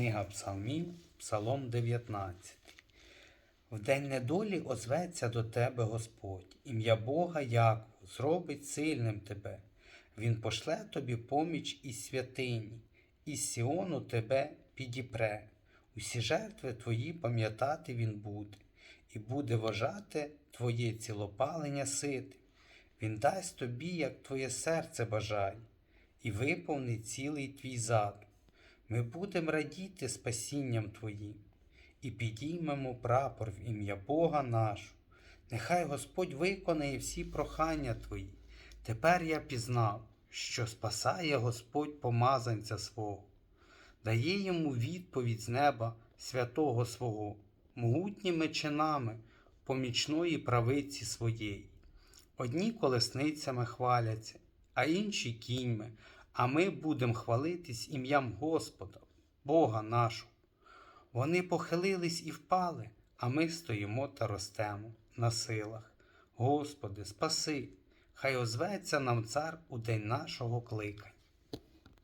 Книга Псалмів, Псалом 19. В день недолі озветься до тебе Господь, ім'я Бога Якву зробить сильним тебе. Він пошле тобі поміч із святині, із Сіону тебе підіпре. Усі жертви твої пам'ятати він буде, і буде вважати твоє цілопалення ситим. Він дасть тобі, як твоє серце бажає, і виповнить цілий твій задум. Ми будемо радіти спасінням Твоїм і підіймемо прапор в ім'я Бога нашого. Нехай Господь виконає всі прохання Твої. Тепер я пізнав, що спасає Господь помазанця свого, дає йому відповідь з неба святого свого, могутніми чинами помічної правиці своєї. Одні колесницями хваляться, а інші кіньми, а ми будемо хвалитись ім'ям Господа, Бога нашого. Вони похилились і впали, а ми стоїмо та ростемо на силах. Господи, спаси, хай озветься нам цар у день нашого кликання.